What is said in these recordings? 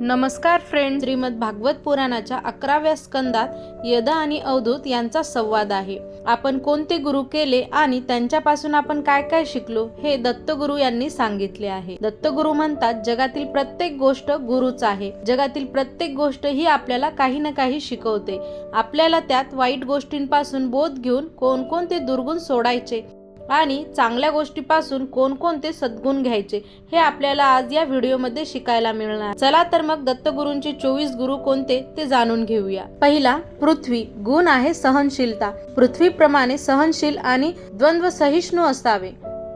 नमस्कार फ्रेंड श्रीमद भागवत पुराणाच्या अकराव्या स्कंदात यदा आणि अवधूत यांचा संवाद आहे. आपण कोणते गुरु केले आणि त्यांच्यापासून आपण काय काय शिकलो हे दत्तगुरु यांनी सांगितले आहे. दत्तगुरु म्हणतात जगातील प्रत्येक गोष्ट गुरुच आहे. जगातील प्रत्येक गोष्ट ही आपल्याला काही ना काही शिकवते. आपल्याला त्यात वाईट गोष्टींपासून बोध घेऊन कोणकोणते दुर्गुण सोडायचे आणि चांगल्या गोष्टीपासून कोणकोणते सद्गुण घ्यायचे हे आपल्याला आज या व्हिडिओमध्ये शिकायला मिळणार. चला तर मग दत्तगुरूंचे चोवीस गुरु कोणते ते जाणून घेऊया. पहिला पृथ्वी. गुण आहे सहनशीलता. पृथ्वीप्रमाणे सहनशील आणि द्वंद्व सहिष्णू असावे.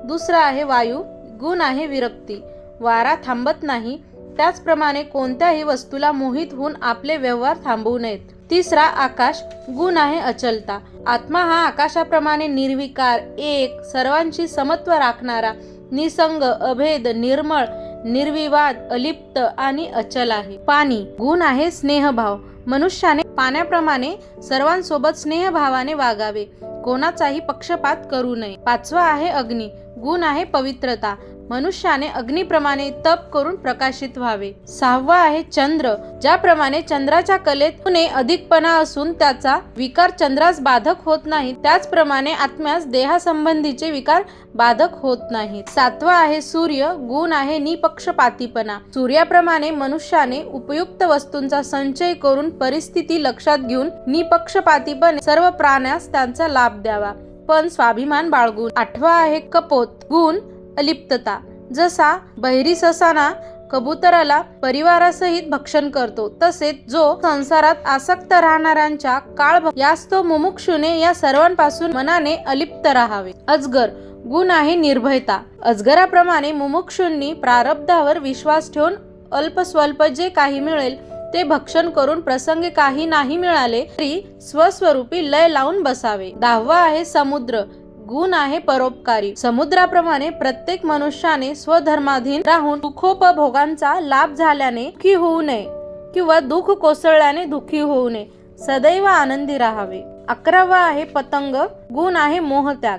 दुसरा आहे वायू. गुण आहे विरक्ती. वारा थांबत नाही. त्याचप्रमाणे कोणत्याही वस्तूला मोहित होऊन आपले व्यवहार थांबवू नयेत. तिसरा आकाश. गुण आहे अचलता. आत्मा हा आकाशाप्रमाणे निर्विकार एक सर्वांशी समत्व राखणारा निसंग अभेद निर्मळ निर्विवाद अलिप्त आणि अचल आहे. पाणी गुण आहे स्नेहभाव. मनुष्याने पाण्याप्रमाणे सर्वांसोबत स्नेहभावाने वागावे. कोणाचाही पक्षपात करू नये. पाचवा आहे अग्नी. गुण आहे पवित्रता. मनुष्याने अग्निप्रमाणे तप करून प्रकाशित व्हावे. सहावा आहे चंद्र. ज्याप्रमाणे चंद्राच्या कलेत गुणे अधिकपणा असून त्याचा विकार चंद्रास बाधक होत नाही त्याचप्रमाणे आत्म्यास देहासंबंधीचे विकार बाधक होत नाही सातवा आहे सूर्य. गुण आहे निपक्षपातीपणा. सूर्याप्रमाणे मनुष्याने उपयुक्त वस्तूंचा संचय करून परिस्थिती लक्षात घेऊन निपक्षपातीपणे सर्व प्राण्यास त्यांचा लाभ द्यावा. पण स्वाभिमान बाळगून. आठवा आहे कपोत. गुण. अलिप्तता. जसा बहिरी ससाना कबुतराला परिवारासहित भक्षण करतो तसेच जो संसारात आसक्त राहणाऱ्यांच्या काळ यास तो मुमुक्षुने या सर्वांपासून मनाने अलिप्त राहावे. अजगर गुण आहे निर्भयता. अजगराप्रमाणे मुमुक्षूंनी प्रारब्धावर विश्वास ठेवून अल्पस्वल्प जे काही मिळेल ते भक्षण करून प्रसंग काही नाही मिळाले तरी स्वस्वरूपी लय लावून बसावे. दहावा आहे समुद्र. गुण आहे परोपकारी. समुद्राप्रमाणे प्रत्येक मनुष्याने स्वधर्माधीन राहून दुःखोपभोगांचा लाभ झाल्याने दुःखी होऊ नये किंवा दुःख कोसळल्याने दुःखी होऊ नये. सदैव आनंदी राहावे. अकरावा आहे पतंग. गुण आहे मोहत्याग.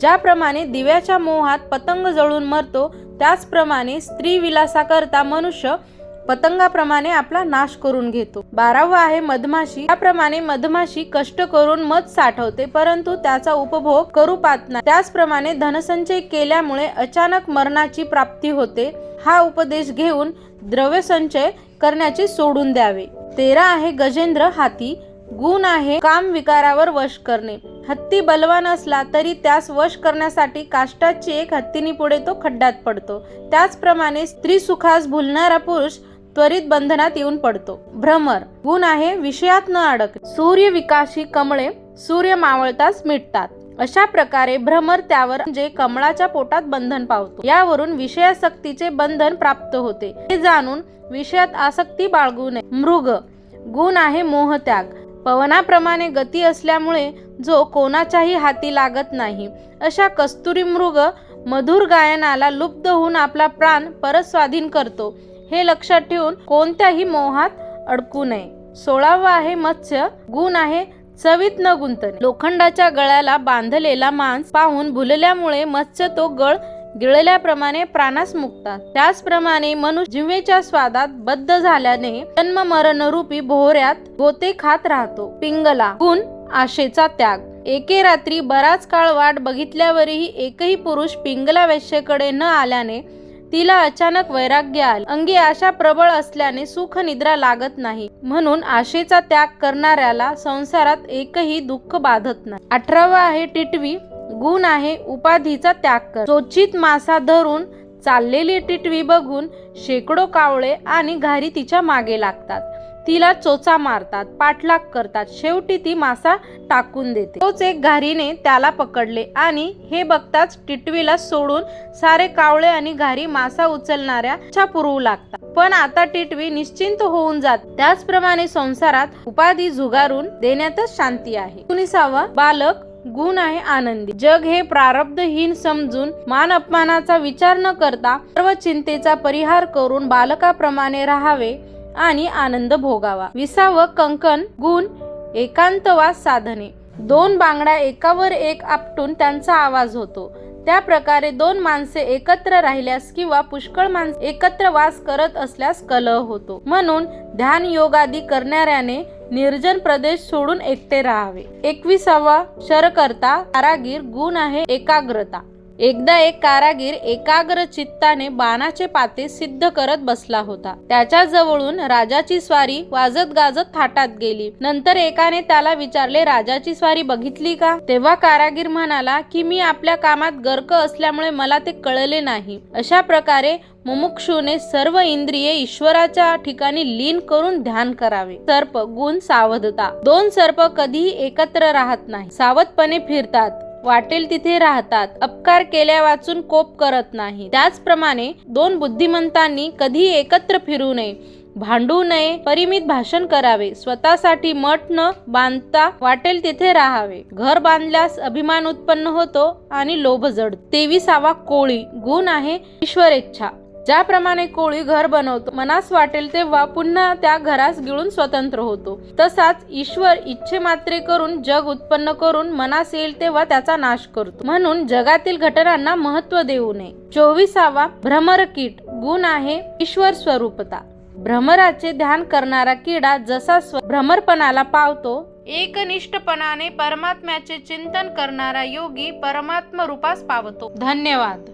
ज्याप्रमाणे दिव्याच्या मोहात पतंग जळून मरतो त्याचप्रमाणे स्त्री विलासाकरता मनुष्य पतंगाप्रमाणे आपला नाश करून घेतो. बारावा आहे मधमाशी. त्याप्रमाणे मधमाशी कष्ट करून मध साठवते परंतु त्याचा उपभोग करू पाहत नाही. त्याचप्रमाणे धनसंचय केल्यामुळे अचानक मरणाची प्राप्ती होते. हा उपदेश घेऊन द्रव्य संचय करण्याचे सोडून द्यावे. तेरा आहे गजेंद्र हाती. गुण आहे काम विकारावर वश करणे. हत्ती बलवान असला तरी त्यास वश करण्यासाठी काष्टाची एक हत्तीनी पुढे तो खड्ड्यात पडतो. त्याचप्रमाणे स्त्री सुखास भुलणारा पुरुष त्वरित बंधनात येऊन पडतो. भ्रमर गुण आहे विषयात न अडक सूर्य विकाशी कमळे सूर्य मावळताच मिटतात. अशा प्रकारे भ्रमर त्यावर म्हणजे कमळाच्या पोटात बंधन पावतो. यावरून विषयासक्तीचे बंधन प्राप्त होते. हे जाणून विषयात आसक्ती बाळगू नये. मृग गुण आहे मोहत्याग. पवनाप्रमाणे गती असल्यामुळे जो कोणाच्याही हाती लागत नाही. अशा कस्तुरी मृग मधुर गायनाला लुप्त होऊन आपला प्राण परत स्वाधीन करतो. हे लक्षात ठेवून कोणत्याही मोहात अडकू नये. सोळावा आहे मत्स्य गुण आहे चवीत न गुंतणे. लोखंडाच्या गळ्याला बांधलेला मांस पाहून भुलल्यामुळे मत्स्य तो गळ गिळल्याप्रमाणे प्राणास मुक्तात. त्याचप्रमाणे मनुष्य जिवेच्या स्वादात बद्ध झाल्याने जन्म मरण रूपी भोऱ्यात गोते खात राहतो. पिंगला गुण आशेचा त्याग. एके रात्री बराच काळ वाट बघितल्यावरही एकही पुरुष पिंगला वेश्येकडे न आल्याने तिला अचानक वैराग्य आले. अंगी आशा प्रबळ असल्याने सुख निद्रा लागत नाही. म्हणून आशेचा त्याग करणाऱ्याला संसारात एकही दुःख बाधत नाही. अठरावा आहे टिटवी. गुण आहे उपाधीचा त्याग कर. चोचित मासा धरून चाललेली टिटवी बघून शेकडो कावळे आणि घारी तिच्यामागे लागतात. तिला चोचा मारतात पाठलाग करतात. शेवटी ती मासा टाकून देते. तोच एक घारीने त्याला पकडले आणि हे बघताच टिटवीला सोडून सारे कावळे आणि घारी मासा उचलणाऱ्या इच्छा पुरवू लागतात. पण आता टिटवी निश्चिंत होऊन जात. त्याचप्रमाणे संसारात उपाधी झुगारून देण्यातच शांती आहे. कुणीसावा बालक गुण आहे आनंदी. जग हे प्रारब्धहीन समजून मान अपमानाचा विचार न करता सर्व चिंतेचा परिहार करून बालकाप्रमाणे राहावे आणि आनंद भोगावा. विसावं कंकण गुण एकांतवास साधने. दोन बांगड्या एकावर एक आपटून त्यांचा आवाज होतो. त्या प्रकारे दोन माणसे एकत्र राहिल्यास किंवा पुष्कळ माणसे एकत्र वास करत असल्यास कलह होतो. म्हणून ध्यान योगादी करणाऱ्याने निर्जन प्रदेश सोडून एकटे राहावे. एकविसावा शरकर्ता कारागीर गुण आहे एकाग्रता. एकदा एक कारागीर एकाग्र चित्ताने बाणाचे पाते सिद्ध करत बसला होता. त्याच्या जवळून राजाची स्वारी वाजत गाजत थाटात गेली. नंतर एकाने त्याला विचारले राजाची स्वारी बघितली का? तेव्हा कारागीर म्हणाला की मी आपल्या कामात गर्क असल्यामुळे मला ते कळले नाही. अशा प्रकारे मुमुक्षूने सर्व इंद्रिये ईश्वराच्या ठिकाणी लीन करून ध्यान करावे. सर्प गुण सावधता. दोन सर्प कधीही एकत्र राहत नाही सावधपणे फिरतात. वाटेल तिथे राहतात. अपकार केल्या वाचून कोप करत नाही. त्याचप्रमाणे दोन बुद्धिमंतांनी कधी एकत्र फिरू नये भांडू नये परिमित भाषण करावे स्वतःसाठी मठ न बांधता वाटेल तिथे राहावे. घर बांधल्यास अभिमान उत्पन्न होतो आणि लोभ जड तेविसावा कोळी गुण आहे ईश्वरेच्छा. ज्याप्रमाणे कोळी घर बनवतो मनास वाटेल तेव्हा पुन्हा त्या घरास गिळून स्वतंत्र होतो. तसाच ईश्वर इच्छे मात्रे करून जग उत्पन्न करून मनास येईल तेव्हा त्याचा नाश करतो. म्हणून जगातील घटनांना महत्त्व देऊ नये. चोवीसावा भ्रमरकीट गुण आहे ईश्वर स्वरूपता. भ्रमराचे ध्यान करणारा किडा जसा स्व भ्रमरपणाला पावतो एकनिष्ठपणाने परमात्म्याचे चिंतन करणारा योगी परमात्म रूपास पावतो. धन्यवाद.